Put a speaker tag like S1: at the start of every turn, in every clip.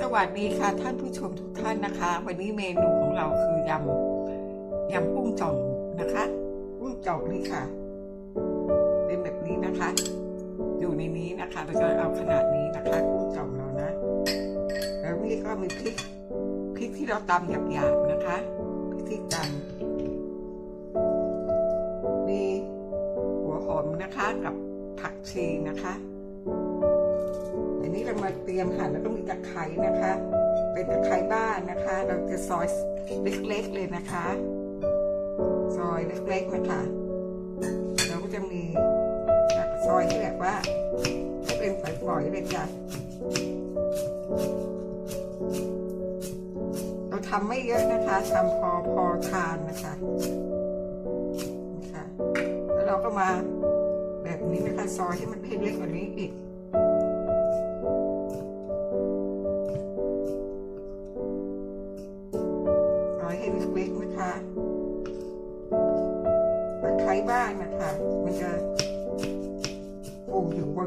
S1: สวัสดีค่ะท่านผู้ชมทุกท่านนะคะ วันนี้เมนูของเราคือยำยำกุ้งจ่อมนะคะกุ้งจ่อมนี่ค่ะ เป็นแบบนี้นะคะ อยู่ในนี้นะคะเราจะเอาขนาดนี้นะคะกุ้งจ่อมเรานะ แล้วนี่ก็มีพริกพริกที่เราตำหยาบๆนะคะพริกที่ตำมีหัวหอมนะคะกับผักชีนะคะ นี้เรามาเตรียมหั่นแล้วก็มีตะไคร้นะคะ เป็นตะไคร้บ้านนะคะ เราจะซอยเล็กๆเลยนะคะ ซอยเล็กๆนะคะเราก็จะมีซอยที่แบบว่าให้เป็นฝอยๆเลยจ้ะเราทำไม่เยอะนะคะทำพอพอทานนะคะนะคะ แล้วเราก็มาแบบนี้นะคะซอยให้มันให้เล็กกว่านี้อีก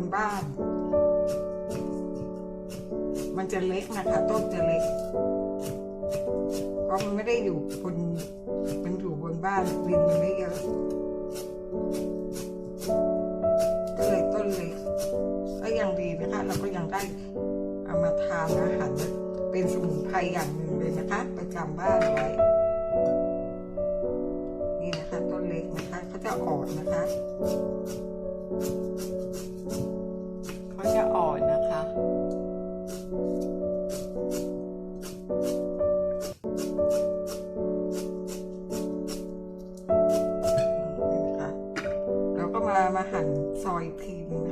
S1: นบ้าน มันจะเล็กนะคะต้นจะเล็ก เพราะมันไม่ได้อยู่บนมันอยู่บนบ้านดินมันไม่เยอะก็เลยต้นเล็ก ก็ยังดีนะคะ เราก็ยังได้เอามาทานอาหารเป็นสมุนไพรอย่างหนึ่งเลยนะคะประจำบ้านไว้นี่นะคะต้นเล็กนะคะเขาจะอ่อนนะคะ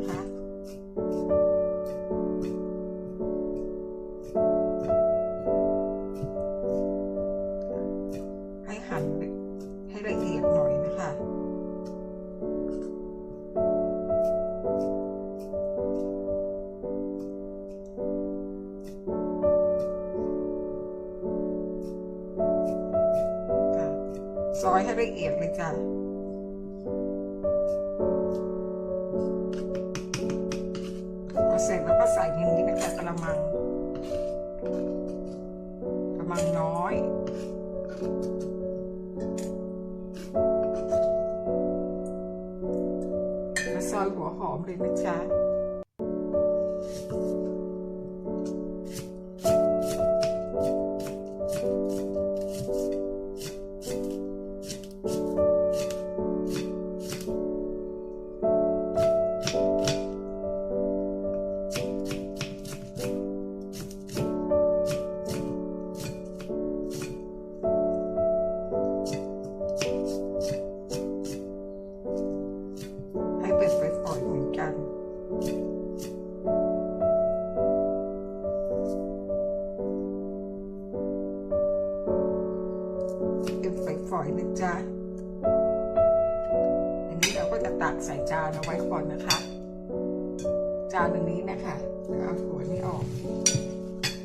S2: นะคะ
S1: ให้หั่นให้ละเอียดหน่อยนะคะค่ะซอยให้ละเอียดเลยจ้ะ ก็ใส่ในนี้นะคะกระมังกระมังน้อยมาซอยหัวหอมเลยนะจ๊ะ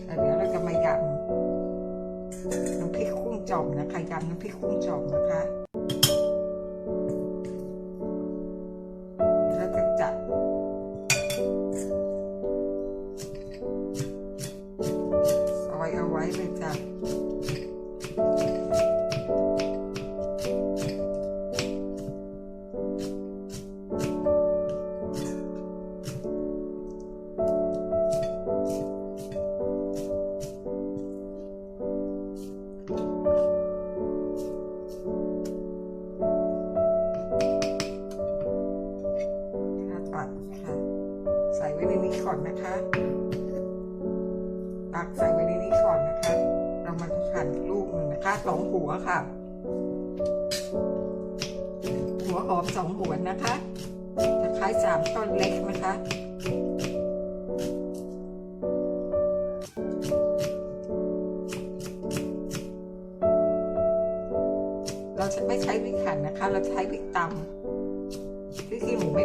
S1: แล้วเดี๋ยวเราจะมายำน้ำพริกกุ้งจ่อมนะคะยำน้ำพริกกุ้งจ่อมนะคะ หนึ่งนะคะสองหัวค่ะ หัวหอมสองหัวนะคะตะไคร้สามต้นเล็กนะคะเราจะไม่ใช้พริกหั่นนะคะ เราใช้พริกตำพริกขี้หมูไม่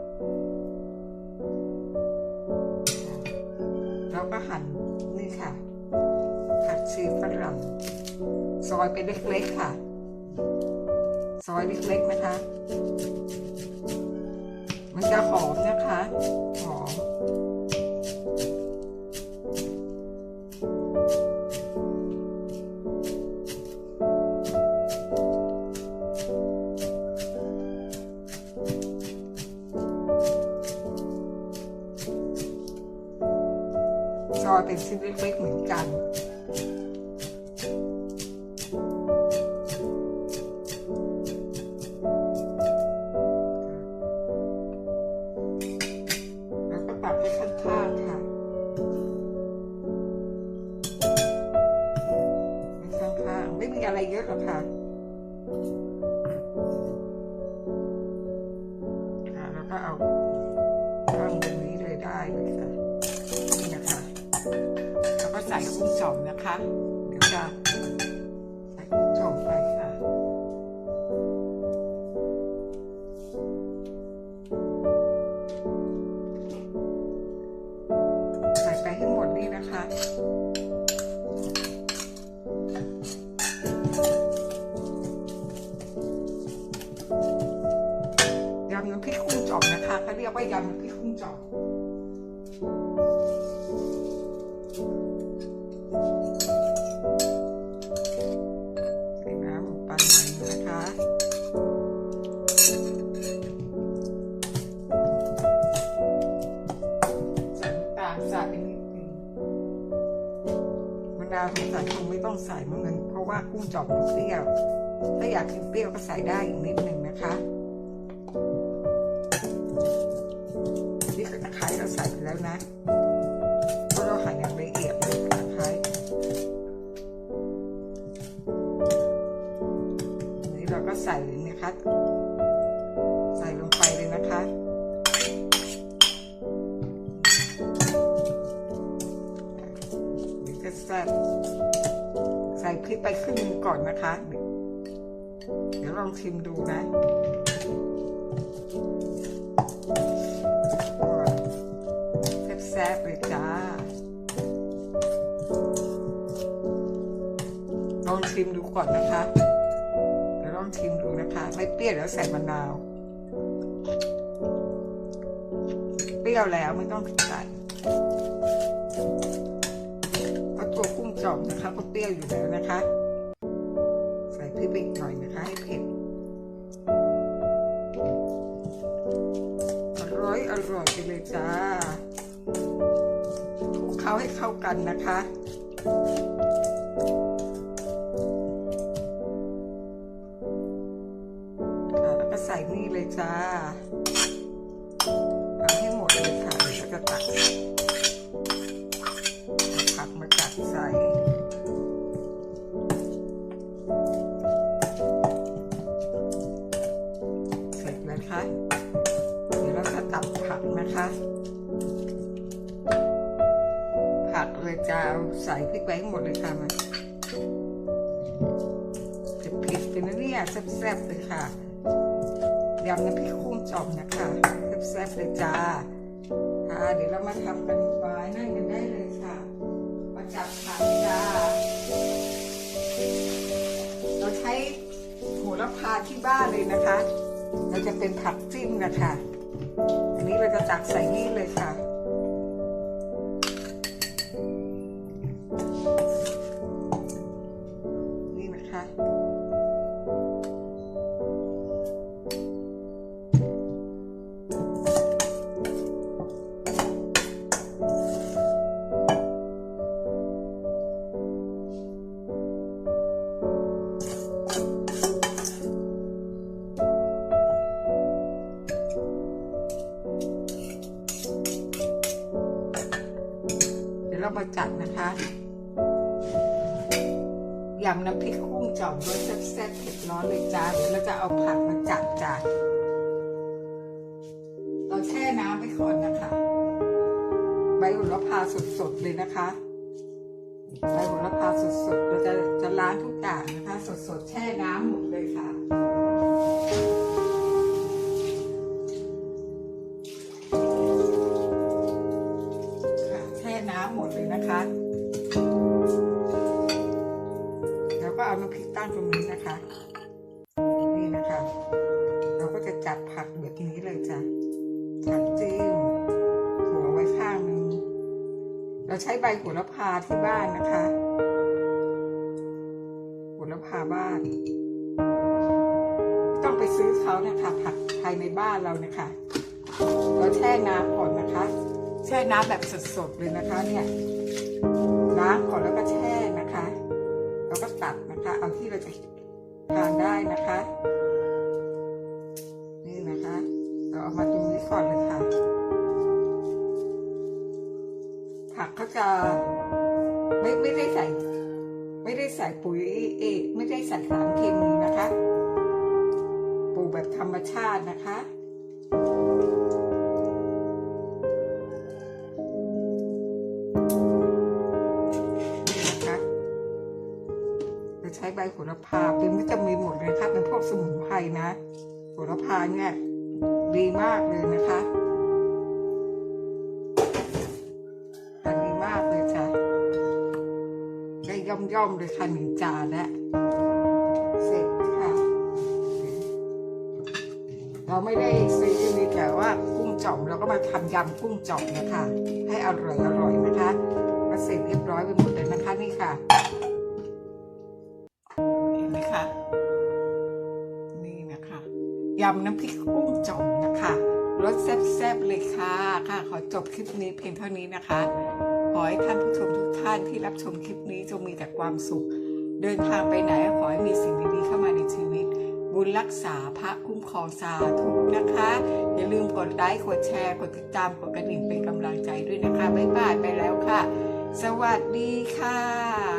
S1: ซอยเป็นเล็กๆค่ะ ซอยเล็กๆนะคะ มันจะหอมนะคะ หอมซอยเป็นชิ้นเล็กๆ ก็เอาข้างตรงนี้เลยได้เลยค่ะนี่นะคะแล้วก็ใส่กุ้งจ่อมนะคะ เดี๋ยวจะ ไปหน่อยนะคะใส่น้ำตาลใส่ไปนิดนึงมะนาวสงสัยคงไม่ต้องใส่มั้งเงินเพราะว่ากุ้งจอบมันเปรี้ยว ถ้าอยากกินเปรี้ยวก็ใส่ได้อีกนิดหนึ่งนะคะ แล้วนะเพราะเราหั่นอย่างละเอียดเลยตะไคร้นี้เราก็ใส่เลยนะคะ ใส่ลงไปเลยนะคะเดี๋ยวจะแซ่บใส่พริกไปครึ่งหนึงก่อนนะคะ เดี๋ยวลองชิมดูนะ แซ่บเลยจ้าลองชิมดูก่อนนะคะเดี๋ยวลองชิมดูนะคะ ไม่เปรี้ยวแล้วใส่มะนาว เปรี้ยวแล้วไม่ต้องใส่เพราะตัวกุ้งจ่อมนะคะก็เปรี้ยวอยู่แล้วนะคะ ใส่พริกไปอีกหน่อยนะคะให้เผ็ดอร่อยอร่อยไปเลยจ้า ให้เข้ากันนะคะค่ะ แซ่บๆเลยค่ะยำน้ำพริกกุ้งจอมนะคะแซ่บๆเลยจ้าค่ะ เดี๋ยวเรามาทำกันไว้นั่งกันได้เลยค่ะ มาจับผักจ้าเราใช้โหระพาที่บ้านเลยนะคะ เราจะเป็นผักจิ้มนะคะ อันนี้เราจะจักใส่นี่เลยค่ะ เดี๋ยวเรามาจัดนะคะยำน้ำพริกกุ้งจ่อมรสแซ่บๆเผ็ดร้อนเลยจ้าเดี๋ยวเราจะเอาผักมาจัดจ้าเราแช่น้ำไว้ก่อนนะคะ ใบโหระพาสดๆเลยนะคะ ใบโหระพาสดๆเราจะจะล้างทุกอย่างนะคะ สดๆแช่น้ำหมดเลยค่ะ ผักจิ้มถั่วไว้ข้างหนึงเราใช้ใบโหระพาที่บ้านนะคะโหระพาบ้านไม่ต้องไปซื้อเขานะคะ ผักภายในบ้านเรานะคะเราแช่น้ำก่อนนะคะ แช่น้ำแบบสดๆเลยนะคะ เนี่ยล้างก่อนแล้วก็แช่นะคะแล้วก็ตัดนะคะ เอาที่เราจะทานได้นะคะ นี่นะคะ เราเอามาตรงนี้ก่อนเลยค่ะ ผักเขาจะไม่ไม่ได้ใส่ ไม่ได้ใส่ปุ๋ยเอกไม่ได้ใส่สารเคมีนะคะ ปลูกแบบธรรมชาตินะคะนะคะจะใช้ใบโหระพาเป็นวิตามินหมดเลยนะคะเป็นพวกสมุนไพรนะโหระพาเนี่ย ดีมากเลยนะคะแต่ดีมากเลยจ้ะได้ย่อมย่อมเลยค่ะหนึ่งจานแล้วเสร็จค่ะ เราไม่ได้ซื้อมีแต่ว่ากุ้งจ่อมเราก็มาทำยำกุ้งจ่อมนะคะ ให้อร่อยอร่อยนะคะก็เสร็จเรียบร้อยไปหมดเลยนะคะนี่ค่ะำน้ำพริกกุ้งจ่อมนะคะรสแซ่บๆเลยค่ะค่ะ ขอจบคลิปนี้เพียงเท่านี้นะคะ ขอให้ท่านผู้ชมทุกท่านที่รับชมคลิปนี้จงมีแต่ความสุข เดินทางไปไหนขอให้มีสิ่งดีๆเข้ามาในชีวิต บุญรักษาพระคุ้มครองสาธุนะคะ อย่าลืมกดไลค์กดแชร์กดติดตามกดกระดิ่งเป็นกำลังใจด้วยนะคะบ๊ายบายไปแล้วค่ะ สวัสดีค่ะ